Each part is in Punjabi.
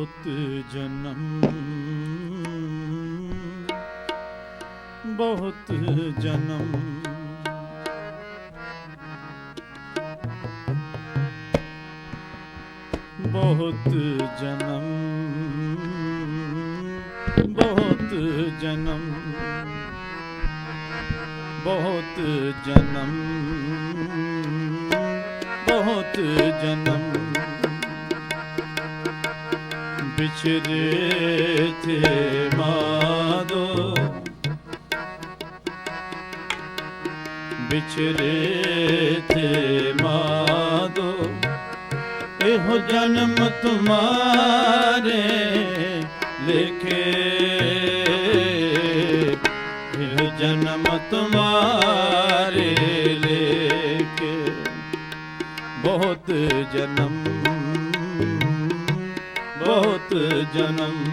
ਬਹੁਤ ਜਨਮ। ਬਹੁਤ ਜਨਮ। ਬਹੁਤ ਜਨਮ। ਬਹੁਤ ਜਨਮ। ਬਹੁਤ ਜਨਮ। ਬਹੁਤ ਜਨਮ। ਵਿਚਰੇ ਥੇ ਮਾਦੋ। ਵਿਚਰੇ ਥੇ ਮਾਦੋ। ਇਹੋ ਜਨਮ ਤੁਮਾਰੇ ਲਿਖੇ। ਇਹ ਜਨਮ ਤੁਮਾਰੇ ਲਿਖੇ। ਬਹੁਤ ਜਨਮ ਜਨਮ।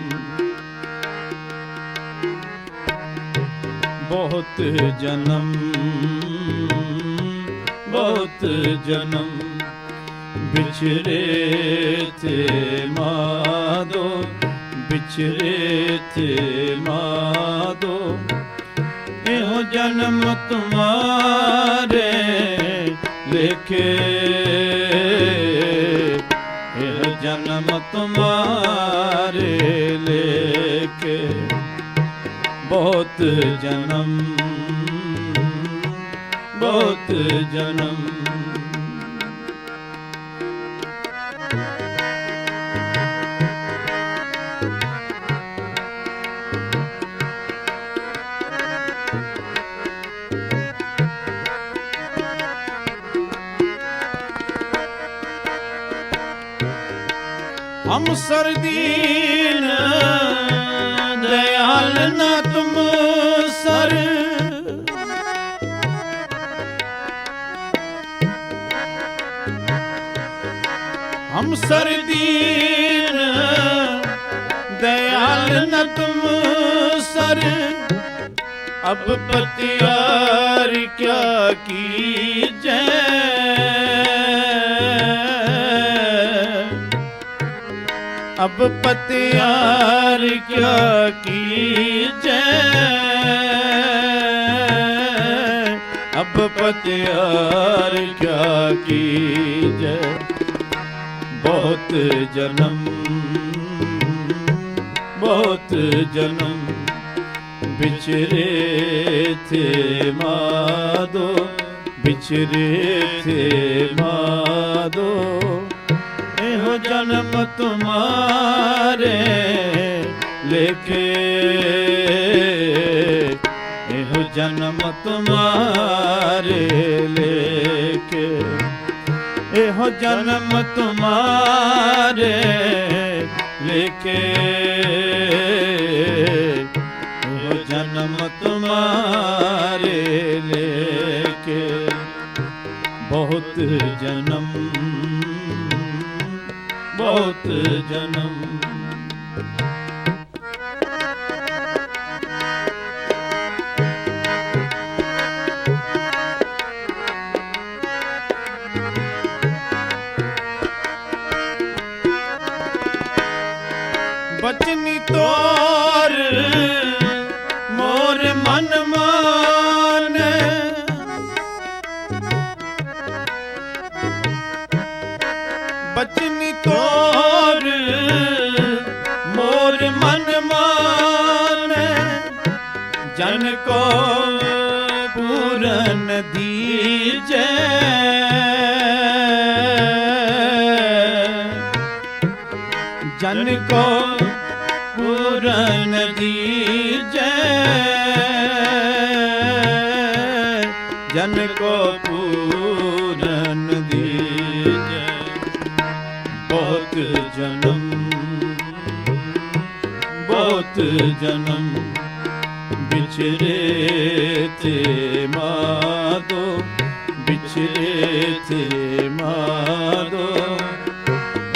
ਬਹੁਤ ਜਨਮ ਬਹੁਤ ਜਨਮ। ਵਿਚਰੇ ਤੇ ਮਾਦੋ ਵਿਚਰੇ ਤੇ ਮਾਦੋ। ਇਹੋ ਜਨਮ ਜਨਮ ਬਹੁਤ ਜਨਮ। ਹਮ ਸਰਦੀਨ ਦਇਆਲ ਨਾ ਤੁਮ ਸਰ ਹਮ ਸਰ ਦੀਨ ਦਇਆਲ ਨ ਤੁਮ ਸਰ ਅਬ ਪਤਿਆਰ ਕਿਆ ਕੀਜੈ ਅਬ ਪਤਿਆਰ ਕਿਆ ਕੀਜੈ ਆਪ ਪਤਿਆਰ ਕਿਆ ਕੀਜੈ? ਬਹੁਤ ਜਨਮ ਬਹੁਤ ਜਨਮ ਵਿਚਰੇ ਥੇ ਮਾਦੋ ਵਿਚਰੇ ਥੇ ਮਾਦੋ। ਇਹੋ ਜਨਮ ਤੁਮਾਰੇ ਲੇਖੇ ਜਨਮ ਤੁਮਾਰੇ ਲਿਖੇ ਇਹੋ ਜਨਮ ਤੁਮਾਰੇ ਲਿਖੇ ਇਹੋ ਜਨਮ ਤੁਮਾਰੇ ਲਿਖੇ ਬਹੁਤ ਜਨਮ ਬਹੁਤ ਜਨਮ। ਜਨਮ ਵਿਚਰੇ ਤੇ ਮਾਦੋ, ਵਿਚਰੇ ਤੇ ਮਾਦੋ।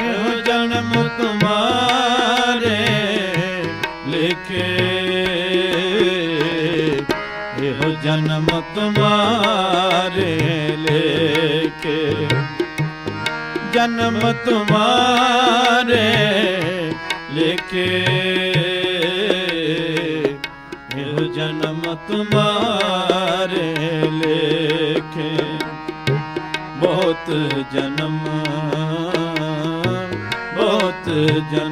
ਇਹੋ ਜਨਮ ਤੁਮਾਰੇ ਲਿਖੇ। ਇਹੋ ਜਨਮ ਤੁਮਾਰੇ ਲਿਖੇ। ਜਨਮ ਤੁਮਾਰੇ ਲੇਖੇ। ਜਨਮ ਲੇਖੇ ਬਹੁਤ ਜਨਮ ਬਹੁਤ ਜਨਮ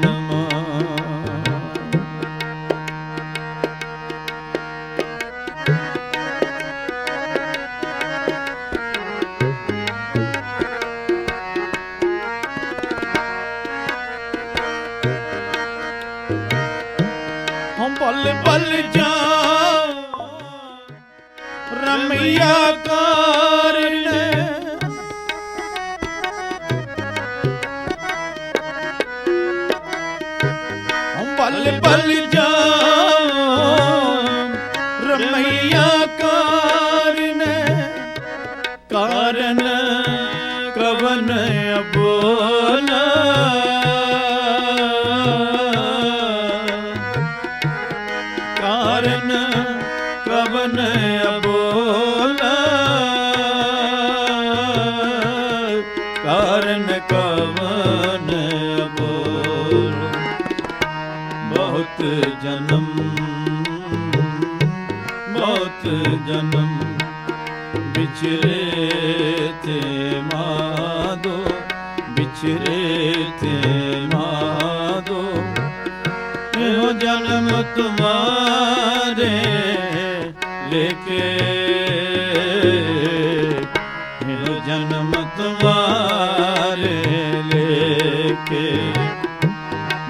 ਬਹੁਤ ਜਨਮ ਵਿਚਰੇ ਤੇ ਮਾਦੋ, ਵਿਚਰੇ ਤੇ ਮਾਦੋ। ਇਹੋ ਜਨਮ ਤੁਮਾਰੇ ਲੇਕੇ ਇਹੋ ਜਨਮ ਤੁਮਾਰੇ ਲੇਕੇ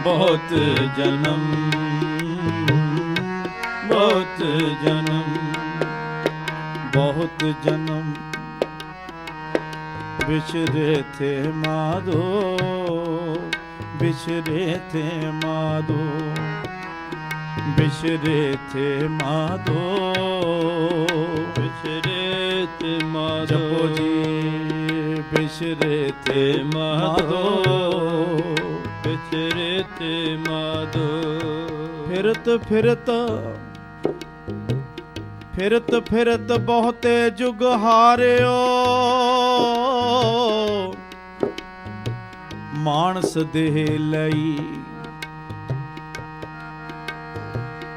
ਬਹੁਤ ਜਨਮ ਜਨਮ ਵਿਛਰੇ ਤੇ ਮਾਦੋ ਵਿਛਰੇ ਤੇ ਮਾਦੋ ਵਿਛਰੇ ਤੇ ਮਾਦੋ ਵਿਛਰੇ ਤੇ ਮਾਦੋ। ਜੀ ਵਿਛਰੇ ਤੇ ਮਾਦੋ ਵਿਛਰੇ ਤੇ ਮਾਦੋ। ਫਿਰਤ ਫਿਰਤ ਫਿਰਤ ਫਿਰਤ ਬਹੁਤੇ ਜੁਗ ਹਾਰਿਓ। ਮਾਨਸ ਦੇਹ ਲਈ।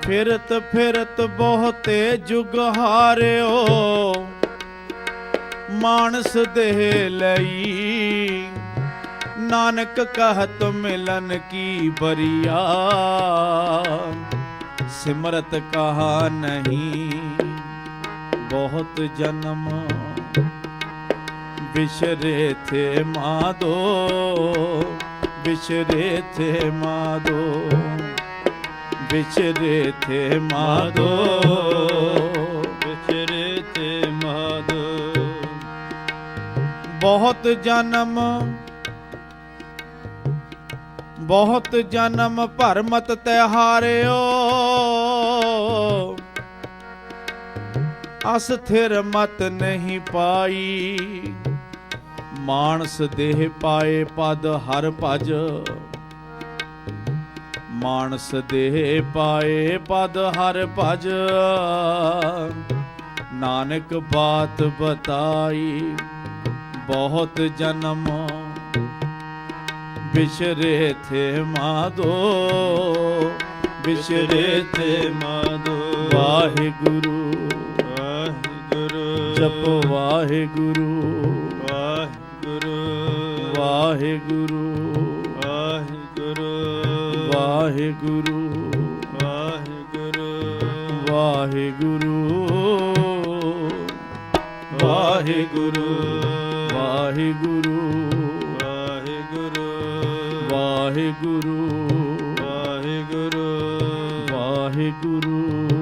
ਫਿਰਤ ਫਿਰਤ ਬਹੁਤੇ ਜੁਗ ਹਾਰਿਓ। ਮਾਨਸ ਦੇਹ ਲਈ। ਨਾਨਕ ਕਹਤ ਮਿਲਨ ਕੀ ਬਰੀਆ। ਸਿਮਰਤ ਕਹਾ ਨਹੀਂ। ਬਹੁਤ ਜਨਮ ਵਿਸ਼ਰੇ ਥੇ ਮਾਦੋ ਵਿਸ਼ਰੇ ਥੇ ਮਾਦੋ ਵਿਚਰੇ ਥੇ ਮਾਦੋ ਵਿਚਰੇ ਤੇ ਮਾਧੋ ਬਹੁਤ ਜਨਮ ਬਹੁਤ ਜਨਮ ਭਰਮਤ ਤਿਹਾਰਿਓ ਅਸਥਿਰ ਮਤ ਨਹੀਂ ਪਾਈ। ਮਾਨਸ ਦੇਹ ਪਾਏ ਪਦ ਹਰ ਭਜ। ਮਾਨਸ ਦੇਹ ਪਾਏ ਪਦ ਹਰ ਭਜ। ਨਾਨਕ ਬਾਤ ਬਤਾਈ, ਬਹੁਤ ਜਨਮ। ਵਿਚਰੇ ਥੇ ਮਾਦੋ ਵਿਚਰੇ ਥੇ ਮਾਧੋ ਵਾਹਿਗੁਰੂ ਵਾਹਿਗੁਰੂ। ਜਪੋ ਵਾਹਿਗੁਰੂ ਵਾਹਿਗੁਰੂ ਵਾਹਿਗੁਰੂ ਵਾਹਿਗੁਰੂ ਵਾਹਿਗੁਰੂ ਵਾਹਿਗੁਰੂ ਵਾਹਿਗੁਰੂ ਵਾਹਿਗੁਰੂ ਵਾਹਿਗੁਰੂ ਵਾਹਿਗੁਰੂ ਵਾਹਿਗੁਰੂ ਵਾਹਿਗੁਰੂ ਵਾਹਿਗੁਰੂ ਵਾਹਿਗੁਰੂ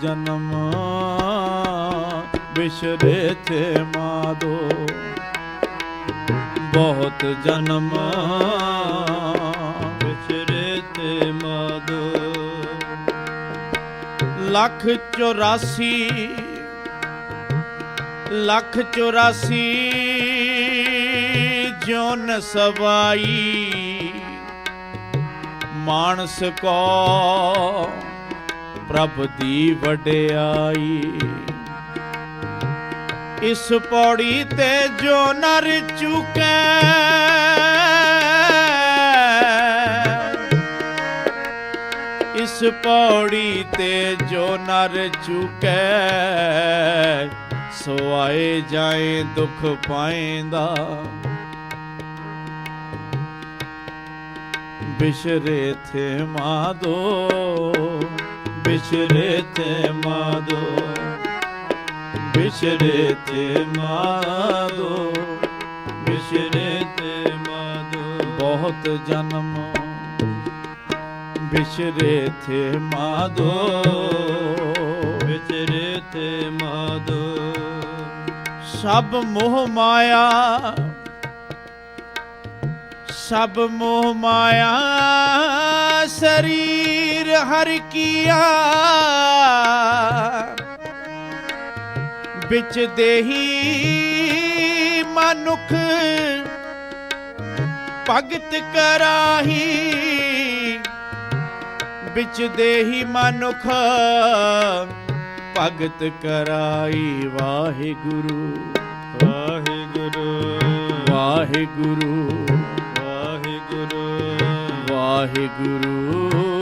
ਜਨਮ ਵਿਸ਼ਰੇ ਥੇ ਮਾਦੋ। ਬਹੁਤ ਜਨਮ ਵਿਚਰੇ ਤੇ ਮਾਦੋ। ਲੱਖ 84 ਲੱਖ 84 ਜੋਨ ਸਵਾਈ। ਮਾਨਸ ਕੋ ਪ੍ਰਭ ਦੀ ਵਡਿਆਈ। ਇਸ ਪੌੜੀ ਤੇ ਜੋ ਨਰ ਚੁਕੈ, ਇਸ ਪੌੜੀ ਤੇ ਜੋ ਨਰ ਚੁਕੈ, ਸੋ ਆਏ ਜਾਏ ਦੁੱਖ ਪਾਏਂਦਾ। ਬਿਸ਼ਰੇ ਥੇ ਮਾਦੋ बिछड़े ते माधो बिछड़े ते माधो बिछड़े ते माधो बहुत जन्म बिछड़े थे माधो बिछड़े थे माधो सब मोह माया ਸਭ ਮੋਹ ਮਾਇਆ ਸਰੀ ਹਰ ਕੀਆ। ਵਿੱਚ ਦੇਹੀ ਮਨੁਖ ਭਗਤ ਕਰਾਹੀ। ਵਿੱਚ ਦੇਹੀ ਮਨੁਖ ਭਗਤ ਕਰਾਈ ਵਾਹਿਗੁਰੂ ਵਾਹਿਗੁਰੂ। ਵਾਹਿਗੁਰੂ। ਵਾਹਿਗੁਰੂ। ਵਾਹਿਗੁਰੂ। ਵਾਹਿਗੁਰੂ।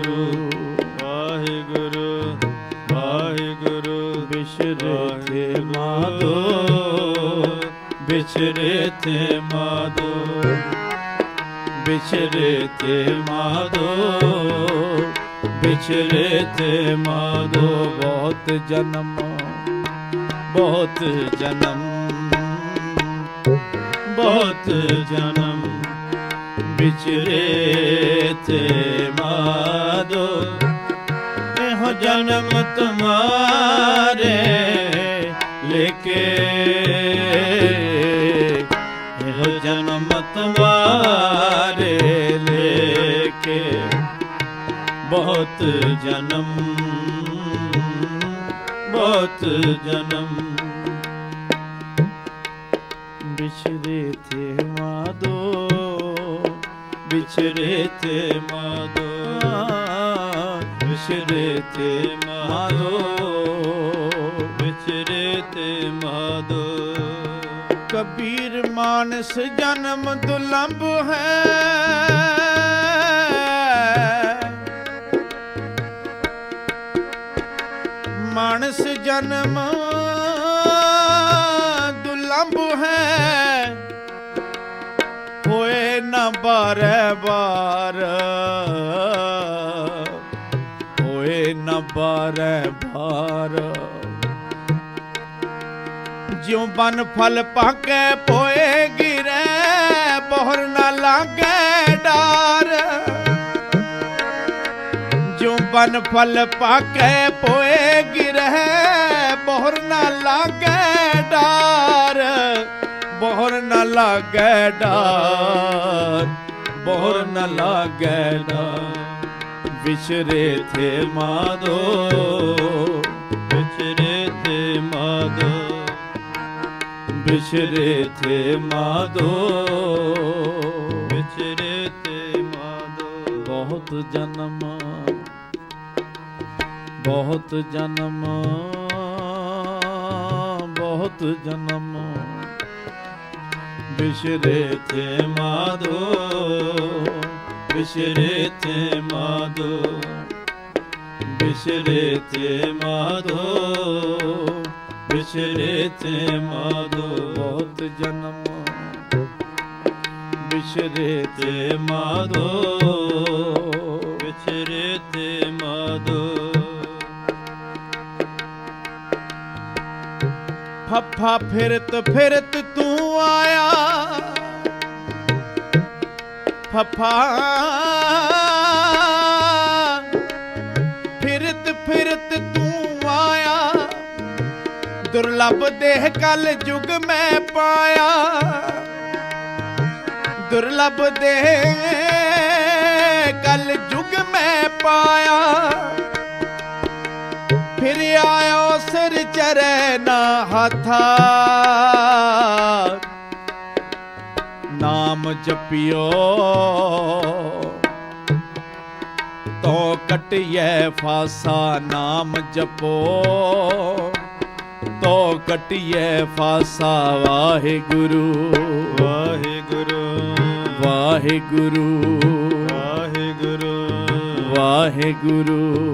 बिछड़े थे माधो बिछड़े थे माधो बिछड़े थे माधो बहुत जन्म बहुत जन्म बहुत जन्म बिछड़े थे माधो जन्म तुम्हारे लेके ਬਹੁਤ ਜਨਮ ਬਹੁਤ ਜਨਮ। ਬਿਛੜੇ ਥੇ ਮਾਦੋ ਬਿਛੜੇ ਥੇ ਮਾਦੋ ਬਿਛੜੇ ਥੇ ਮਾਦੋ ਵਿਚਰੇ ਤੇ ਮਾਦੋ। ਕਬੀਰ ਮਾਨਸ ਜਨਮ ਦੁਲੰਭ ਹੈ ਮਾਨਸ ਜਨਮ ਦੁਲੰਭ ਹੈ। ਹੋਏ ਨਾ ਬਾਰੇ ਬਾਰ। ਹੋਏ ਨਾ ਬਾਰੇ ਬਾਰ। ਜਿਉ ਬਨ ਫਲ ਪਾਕੇ ਪੋਏ ਗਿਰੇ, ਬੋਹਰ ਨਾ ਲਾਗੇ ਡਾਰ। ਜਿਉ ਬਨ ਫਲ ਪਾਕੇ ਪੋਏ ਗਿਰੇ ਬੋਹਰ ਨਾ ਲਾਗੇ ਡਾਰ, ਬੋਹਰ ਨਾ ਲਾਗੇ ਡਾਰ, ਬੋਹਰ ਨਾ ਲਾਗੇ ਡਾਰ। ਵਿਚਰੇ ਥੇ ਮਾਦੋ ਵਿਚਰੇ ਤੇ ਮਾਦੋ ਬਿਛਰੇ ਥੇ ਮਾਦੋ ਵਿਚਰੇ ਤੇ ਮਾਦੋ। ਬਹੁਤ ਜਨਮ ਬਹੁਤ ਜਨਮ ਬਹੁਤ ਜਨਮ। ਬਿਸ਼ਰੇ ਤੇ ਮਾਧੋ, ਬਿਸ਼ਰੇ ਤੇ ਮਾਧੋ। ਬਿਸ਼ਰੇ ਤੇ ਮਾਧੋ, ਬਿਸ਼ਰੇ ਤੇ ਮਾਧੋ। ਬਹੁਤ ਜਨਮ। ਬਿਸ਼ਰੇ ਤੇ ਮਾਧੋ ਫੱਫਾ ਫਿਰਤ ਫਿਰਤ ਤੂੰ ਆਇਆ। ਫੱਫਾ, ਫਿਰਤ ਫਿਰਤ ਤੂੰ ਆਇਆ। ਦੁਰਲਭ ਦੇਹ ਕਲ ਜੁਗ ਮੈਂ ਪਾਇਆ। ਦੁਰਲਭ ਦੇਹ ਕਲ ਜੁਗ ਮੈਂ ਪਾਇਆ। ਆਇਓ ਸਿਰ ਚਰੈ ਨਾ ਹੱਥਾ। ਨਾਮ ਜਪਿਓ। ਤੋ ਕਟਿਐ ਫਾਸਾ ਨਾਮ ਜਪੋ। ਤੋ ਕਟਿਐ ਫਾਸਾ ਵਾਹਿਗੁਰੂ। ਵਾਹਿਗੁਰੂ। ਵਾਹਿਗੁਰੂ। ਵਾਹਿਗੁਰੂ। ਵਾਹਿਗੁਰੂ।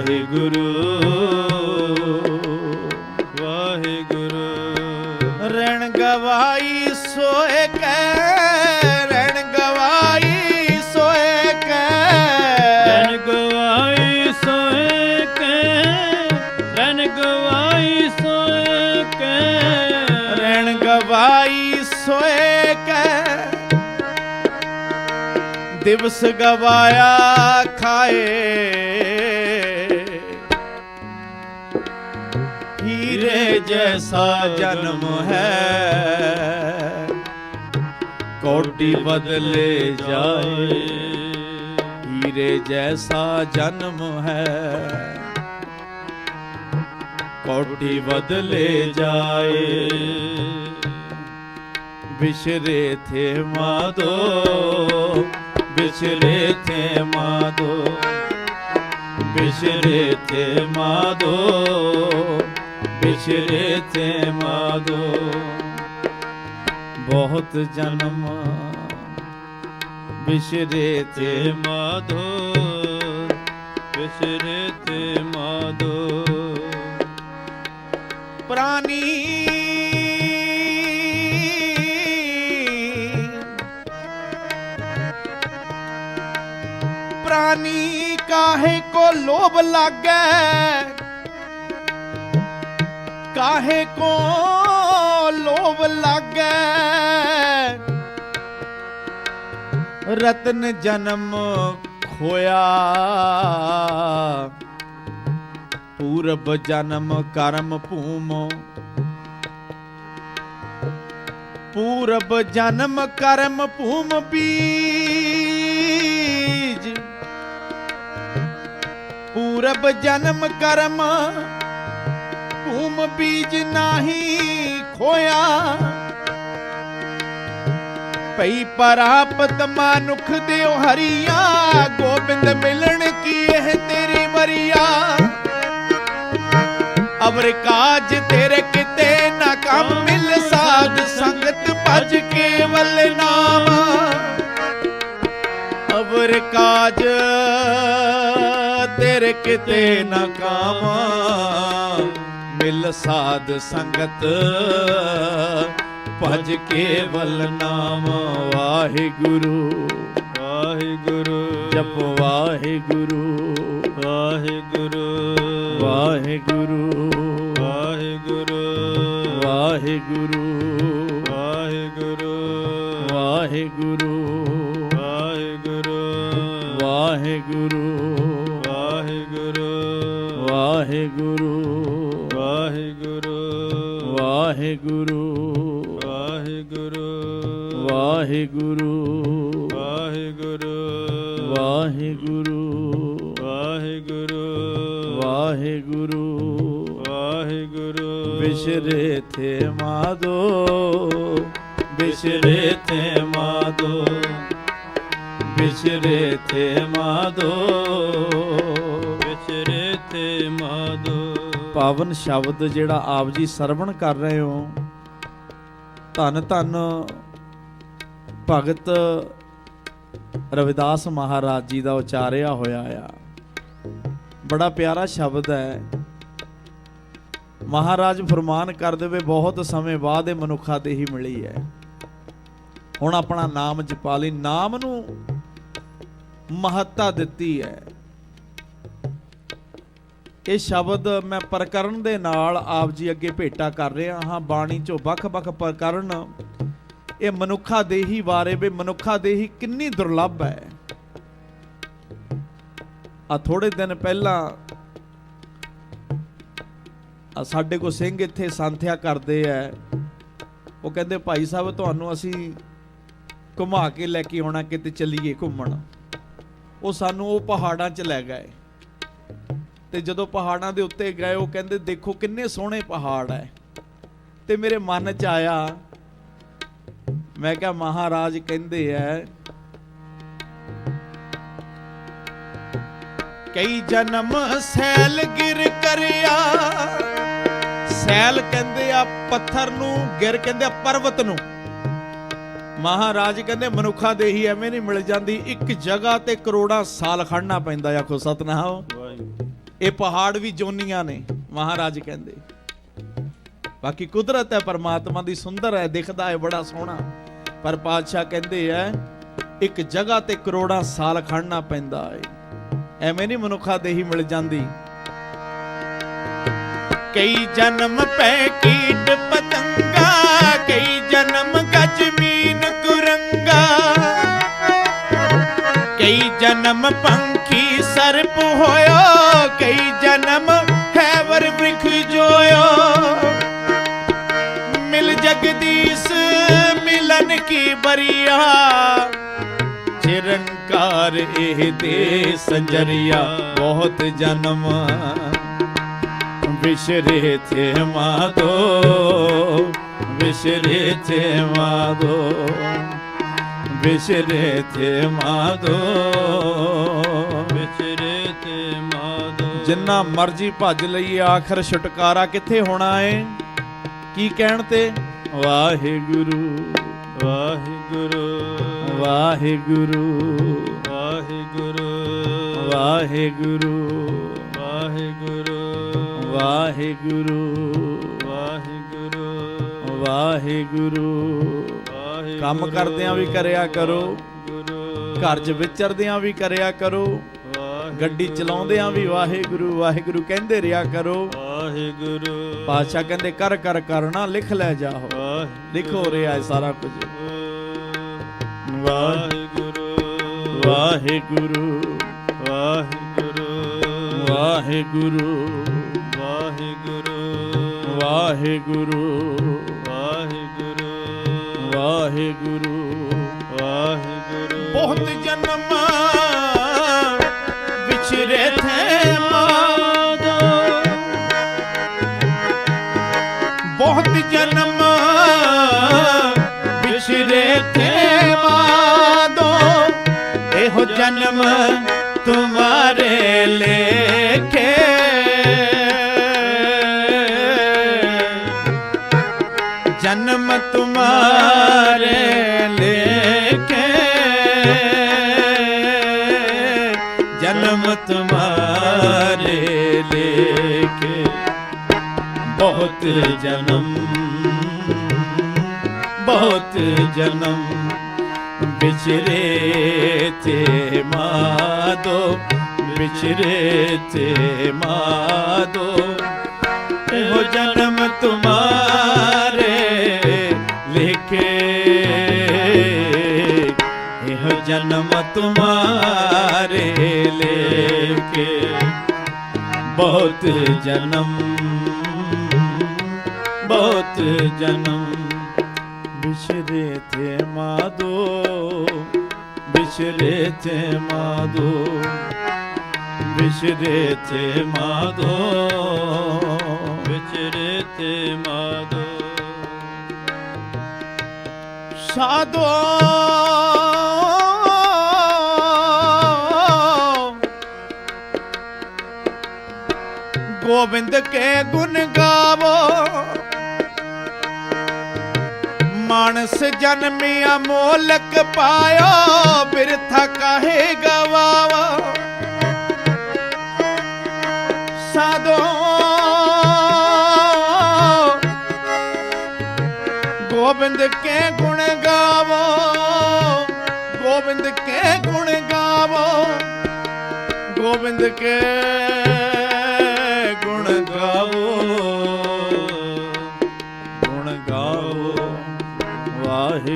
ਵਾਹਿਗੁਰੂ ਵਾਹਿਗੁਰੂ। ਰਣ ਗਵਾਈ ਸੋਏ ਕੈ ਰਣ ਗਵਾਈ ਸੋਏ ਕੈ। ਰਣ ਗਵਾਈ ਸੋਏ ਕੈ ਰਣ ਗਵਾਈ ਸੋਏ ਕੈ। ਰਣ ਗਵਾਈ ਸੋਏ ਕੈ। ਦਿਵਸ ਗਵਾਇਆ ਖਾਏ। जैसा जन्म है। कोटि बदले जाए, हीरे जैसा जन्म है। कोटि बदले जाए, बिछरे थे माधो बिछरे थे माधो बिछरे थे माधो ਮਾਦੋ ਤੇ ਥੇ ਮਾਦੋ। ਬਹੁਤ ਜਨਮ ਵਿਸਰੇ ਤੇ ਮਾਧੋ ਵਿਸਰੇ ਤੇ ਮਾਧੋ ਪ੍ਰਾਨੀ ਪ੍ਰਾਨੀ ਕਾਹੇ ਕੋ ਲੋਭ ਲਾਗੈ? ਕਾਹੇ ਕੋ ਲੋਭ ਲਾਗੈ? ਰਤਨ ਜਨਮ ਖੋਇਆ। ਪੂਰਬ ਜਨਮ ਕਰਮ ਭੂਮ। ਪੂਰਬ ਜਨਮ ਕਰਮ ਭੂਮ ਬੀਜ। ਪੂਰਬ ਜਨਮ ਕਰਮ ਭੂਮ ਬੀਜ ਨਾਹੀ ਖੋਇਆ। ਪਈ ਪ੍ਰਾਪਤ ਮਨੁਖ ਦਿਓ ਹਰੀਆ, ਗੋਬਿੰਦ ਮਿਲਣ ਕੀ ਇਹ ਤੇਰੀ ਮਰੀਆ ਅਵਰ ਕਾਜ ਤੇਰੇ ਕਿਤੇ ਨਾ ਕੰਮ ਮਿਲ ਸਾਧ, ਸੰਗਤ ਭਜ ਕੇਵਲ ਨਾਮ। ਅਵਰ ਕਾਜ ਤੇਰੇ ਕਿਤੇ ਨਾ ਕਾਮ। ਮਿਲ ਸਾਧ ਸੰਗਤ। ਭਜ ਕੇਵਲ ਨਾਮ ਵਾਹਿਗੁਰੂ। ਵਾਹਿਗੁਰੂ। ਜਪ ਵਾਹਿਗੁਰੂ। ਵਾਹਿਗੁਰੂ। ਵਾਹਿਗੁਰੂ। ਵਾਹਿਗੁਰੂ। ਵਾਹਿਗੁਰੂ। ਵਾਹਿਗੁਰੂ। ਵਾਹਿਗੁਰੂ। ਵਾਹਿਗੁਰੂ। ਵਾਹਿਗੁਰੂ। ਵਾਹਿਗੁਰੂ ਵਾਹਿਗੁਰੂ। ਵਾਹਿਗੁਰੂ। ਵਾਹਿਗੁਰੂ। ਵਾਹਿਗੁਰੂ। ਵਾਹਿਗੁਰੂ। ਵਾਹਿਗੁਰੂ। ਵਾਹਿਗੁਰੂ। ਵਾਹਿਗੁਰੂ। ਬਿਸ਼ਰੇ ਥੇ ਮਾਦੋ। ਬਿਸਰੇ ਤੇ ਮਾਦੋ। ਬਿਸ਼ਰੇ ਥੇ ਮਾਦੋ। ਪਾਵਨ ਸ਼ਬਦ ਜਿਹੜਾ ਆਪ ਜੀ ਸਰਵਣ ਕਰ ਰਹੇ ਹੋ, ਧੰਨ ਧੰਨ ਭਗਤ ਰਵਿਦਾਸ ਮਹਾਰਾਜ ਜੀ ਦਾ ਉਚਾਰਿਆ ਹੋਇਆ ਆ। ਬੜਾ ਪਿਆਰਾ ਸ਼ਬਦ ਹੈ। ਮਹਾਰਾਜ ਫਰਮਾਨ ਕਰ ਦੇਵੇ, ਬਹੁਤ ਸਮੇਂ ਬਾਅਦ ਇਹ ਮਨੁੱਖਾ ਤੇ ਹੀ ਮਿਲੀ ਹੈ। ਹੁਣ ਆਪਣਾ ਨਾਮ ਜਪਾ ਲਈ, ਨਾਮ ਨੂੰ ਮਹੱਤਤਾ ਦਿੱਤੀ ਹੈ। ਇਹ ਸ਼ਬਦ ਮੈਂ ਪ੍ਰਕਰਨ ਦੇ ਨਾਲ ਆਪ ਜੀ ਅੱਗੇ ਭੇਟਾ ਕਰ ਰਿਹਾ ਹਾਂ। ਬਾਣੀ ਚੋਂ ਵੱਖ-ਵੱਖ ਪ੍ਰਕਰਨ ਇਹ ਮਨੁੱਖਾ ਦੇਹੀ ਬਾਰੇ ਵੀ ਮਨੁੱਖਾ ਦੇਹੀ ਕਿੰਨੀ ਦੁਰਲੱਭ ਹੈ। ਆ ਥੋੜੇ ਦਿਨ ਪਹਿਲਾਂ ਆ ਸਾਡੇ ਕੋ ਸਿੰਘ ਇੱਥੇ ਸੰਥਿਆ ਕਰਦੇ ਐ। ਉਹ ਕਹਿੰਦੇ, ਭਾਈ ਸਾਹਿਬ, ਤੁਹਾਨੂੰ ਅਸੀਂ ਘੁਮਾ ਕੇ ਲੈ ਕੇ ਆਉਣਾ, ਕਿਤੇ ਚੱਲੀਏ ਘੁੰਮਣ। ਉਹ ਸਾਨੂੰ ਉਹ ਪਹਾੜਾਂ 'ਚ ਲੈ ਗਏ। ਤੇ ਜਦੋਂ ਪਹਾੜਾਂ ਦੇ ਉੱਤੇ ਗਏ, ਉਹ ਕਹਿੰਦੇ, ਦੇਖੋ ਕਿੰਨੇ ਸੋਹਣੇ ਪਹਾੜ ਐ। ਤੇ ਮੇਰੇ ਮਨ 'ਚ ਆਇਆ, ਮੈਂ ਕਿਹਾ, ਮਹਾਰਾਜ ਕਹਿੰਦੇ ਐ, ਕਈ ਜਨਮ ਸੈਲ ਗਿਰ ਕਰਿਆ। ਸੈਲ ਕਹਿੰਦੇ ਆ ਪੱਥਰ ਨੂੰ, ਗਿਰ ਕਹਿੰਦੇ ਆ ਪਰਵਤ ਨੂੰ। ਮਹਾਰਾਜ ਕਹਿੰਦੇ, ਮਨੁੱਖਾਂ ਦੇ ਹੀ ਐਵੇਂ ਨਹੀਂ ਮਿਲ ਜਾਂਦੀ। ਇੱਕ ਜਗ੍ਹਾ ਤੇ ਕਰੋੜਾਂ ਸਾਲ ਖੜਨਾ ਪੈਂਦਾ ਆਖੋ ਸਤਨਾਮ। ਵਾਹਿਗੁਰੂ ਇਹ ਪਹਾੜ ਵੀ ਜੋਨੀਆਂ ਨੇ, ਮਹਾਰਾਜ ਕਹਿੰਦੇ। ਬਾਕੀ ਕੁਦਰਤ ਹੈ, ਪਰਮਾਤਮਾ ਦੀ ਸੁੰਦਰ ਹੈ, ਦਿਖਦਾ ਹੈ, ਬੜਾ ਸੋਹਣਾ। ਪਰ ਪਾਤਸ਼ਾਹ ਕਹਿੰਦੇ ਐ ਇੱਕ ਜਗ੍ਹਾ ਤੇ ਕਰੋੜਾਂ ਸਾਲ ਖੜਨਾ ਪੈਂਦਾ ਹੈ ਐਵੇਂ ਨਹੀਂ ਮਨੁੱਖਾ ਦੇ ਮਿਲ ਜਾਂਦੀ। ਕਈ ਜਨਮ ਪੈ ਕੀਟ ਪਤੰਗਾ, ਕਈ ਜਨਮ ਗਜ ਕੁਰੰਗਾ। ਕਈ ਜਨਮ ਪੰਖੀ ਸਰਪ ਹੋਇਓ? ਕਈ ਜਨਮ ਹੈਵਰ ਬ੍ਰਿਖ ਜੋਇਓ। ਮਿਲ ਜਗਦੀਸ਼, ਮਿਲਨ ਕੀ ਬਰੀਆ? ਚਿਰੰਕਾਰ ਇਹ ਤੇ ਸੰਜਰੀਆ, ਬਹੁਤ ਜਨਮ। ਵਿਸ਼ਰੇ ਥੇ ਮਾਦੋ, ਵਿਸ਼ਰੇ ਥੇ ਮਾਦੋ, ਵਿਸ਼ਰੇ ਥੇ ਮਾਦੋ ਮਾਦੋ। ਜਿੰਨਾ ਮਰਜ਼ੀ ਭੱਜ ਲਈਏ ਆਖਰ ਛੁਟਕਾਰਾ ਕਿੱਥੇ ਹੋਣਾ ਏ? ਕੀ ਕਹਿਣ ਤੇ? ਵਾਹਿਗੁਰੂ ਵਾਹਿਗੁਰੂ ਵਾਹਿਗੁਰੂ। ਵਾਹਿਗੁਰੂ ਵਾਹਿਗੁਰੂ। ਵਾਹਿਗੁਰੂ ਵਾਹਿਗੁਰੂ। ਵਾਹਿਗੁਰੂ ਵਾਹਿਗੁਰੂ। ਕੰਮ ਕਰਦਿਆਂ ਵੀ ਕਰਿਆ ਕਰੋ। ਘਰ 'ਚ ਵਿਚਰਦਿਆਂ ਵੀ ਕਰਿਆ ਕਰੋ। ਗੱਡੀ ਚਲਾਉਂਦਿਆਂ ਵੀ ਵਾਹਿਗੁਰੂ ਵਾਹਿਗੁਰੂ ਕਹਿੰਦੇ ਰਿਹਾ ਕਰੋ। ਵਾਹਿਗੁਰੂ। ਪਾਤਸ਼ਾਹ ਕਹਿੰਦੇ ਕਰ ਕਰ ਕਰਨਾ ਲਿਖ ਲੈ ਜਾਓ। ਲਿਖੋ ਰਿਹਾ ਹੈ ਸਾਰਾ ਕੁਝ। ਵਾਹਿਗੁਰੂ। ਵਾਹਿਗੁਰੂ। ਵਾਹਿਗੁਰੂ। ਵਾਹਿਗੁਰੂ। ਵਾਹਿਗੁਰੂ। ਵਾਹਿਗੁਰੂ। ਵਾਹਿਗੁਰੂ। ਵਾਹਿਗੁਰੂ। ਵਾਹਿਗੁਰੂ। ਬਹੁਤ ਜਨਮ ਵਿਛਰੇ ਮਾਦੋ। ਬਹੁਤ ਜਨਮ ਵਿਛਰੇ ਥੇ ਮਾਦੋ। ਇਹੋ ਜਨਮ ਲੇਖੇ ਬਹੁਤ ਜਨਮ ਬਹੁਤ ਜਨਮ ਵਿਚਰੇ ਤੇ ਮਾਦੋ ਵਿਚਰੇ ਤੇ ਮਾਦੋ ਇਹੋ ਜਨਮ ਤੁਮਾਰੇ ਲਿਖੇ ਇਹੋ ਜਨਮ ਤੁਮਾਰੇ ਲਿਖੇ ਬਹੁਤ ਜਨਮ ਬਹੁਤ ਜਨਮ। ਬਿਛਰੇ ਥੇ ਮਾਦੋ, ਬਿਛਰੇ ਥੇ ਮਾਦੋ, ਬਿਛਰੇ ਥੇ ਮਾਦੋ ਵਿਚਰੇ ਤੇ ਮਾਦੋ। ਸਾਧੋ ਗੋਬਿੰਦ ਕੇ ਗੁਣ ਗਾਵੋ। ਮਾਨਸ ਜਨਮਿਆ ਮੋਲਕ ਪਾਇਓ, ਬਿਰਥਾ ਕਾਹੇ ਗਵਾਵਾ। ਸਾਧੋ ਗੋਬਿੰਦ ਕੇ ਗੁਣ ਗਾਵੋ, ਗੋਬਿੰਦ ਕੇ ਗੁਣ ਗਾਵੋ। ਗੋਬਿੰਦ ਕੇ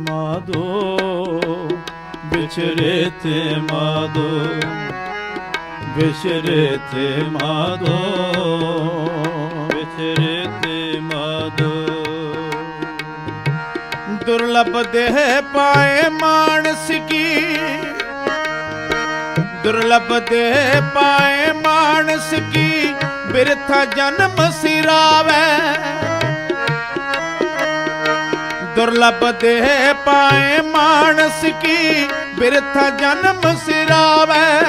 माधो बिछड़े थे माधो बिछड़े थे माधो बिछड़े थे माधो दुर्लभ देह पाए मानस की दुर्लभ देह पाए मानस की बिरथा जन्म सिरावे ਜਨਮ ਪਾਏ ਮਾਨਸ ਕੀ? ਬਿਰਥਾ ਜਨਮ ਸਿਰਾਵੇ।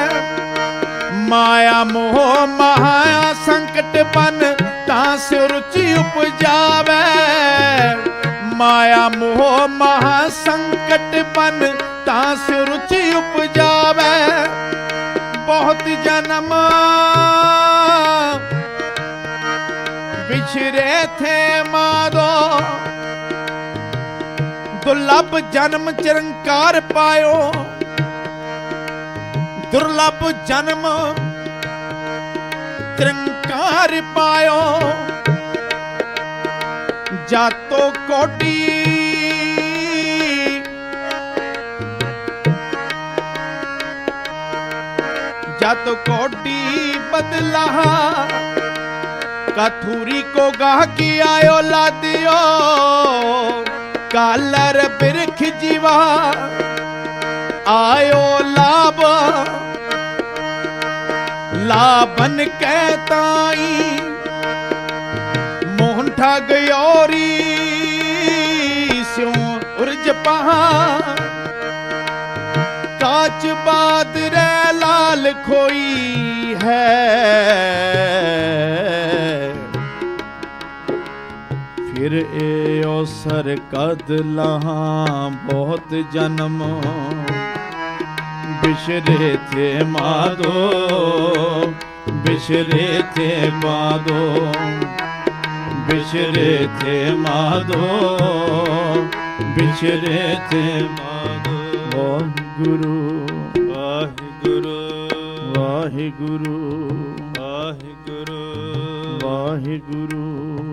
ਮਾਇਆ ਮੋਹ ਮਹਾ ਸੰਕਟ ਬਨ, ਤਾਂ ਸਿਉ ਰੁਚੀ ਉਪਜਾਵੇ। ਮਾਇਆ ਮੋਹ ਮਹਾ ਸੰਕਟ ਬਨ, ਤਾਂ ਸਿਉ ਰੁਚੀ ਉਪਜਾਵੇ। ਬਹੁਤ ਜਨਮ ਵਿਛਰੇ ਥੇ ਮਾਦੋ। ਦੁਰਲਭ ਜਨਮ ਚਰੰਕਾਰ ਪਾਇਓ। ਦੁਰਲਭ ਜਨਮ ਚਰੰਕਾਰ ਪਾਇਓ। ਜਾਤੋ ਕੋਟੀ ਜਤ ਕੋਟੀ ਬਦਲਾ। ਕਥੂਰੀ ਕੋ ਗਾਹ ਕੀ ਆਇਓ ਲਾਦਿਓ ਕਾਲਰ ਬਿਰਖ ਜੀਵਾ, ਆਇਓ ਲਾਭ। ਲਾਭਨ ਕਹਿ ਤਾਈ, ਮੋਹਨ ਠਗ ਔਰੀ ਸਿਉ ਉਰਜ ਪਹਾ। ਕਾਚ ਬਾਦਰੇ ਲਾਲ ਖੋਈ ਹੈ ਫਿਰ ਇਹ ਅਵਸਰ ਕਦ ਲਹਾਂ? ਬਹੁਤ ਜਨਮ ਬਿਸ਼ਰੇ ਥੇ ਮਾਦੋ ਬਿਸ਼ਰੇ ਥੇ ਮਾਦੋ ਬਿਸ਼ਰੇ ਥੇ ਮਾਦੋ ਬਿਸ਼ਰੇ ਥੇ ਮਾਦੋ। ਵਾਹਿਗੁਰੂ ਵਾਹਿਗੁਰੂ ਵਾਹਿਗੁਰੂ ਵਾਹਿਗੁਰੂ। ਵਾਹਿਗੁਰੂ।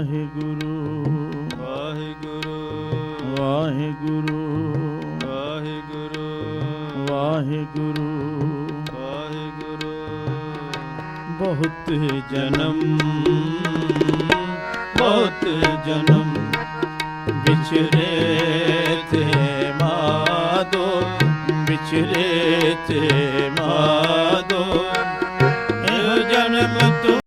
ਵਾਹਿਗੁਰੂ। ਵਾਹਿਗੁਰੂ। ਵਾਹਿਗੁਰੂ। ਵਾਹਿਗੁਰੂ। ਵਾਹਿਗੁਰੂ। ਵਾਹਿਗੁਰੂ। ਬਹੁਤ ਜਨਮ। ਬਹੁਤ ਜਨਮ। ਵਿਚਰੇ ਤੇ ਮਾਦੋ। ਵਿਚਰੇ ਤੇ ਮਾਦੋ।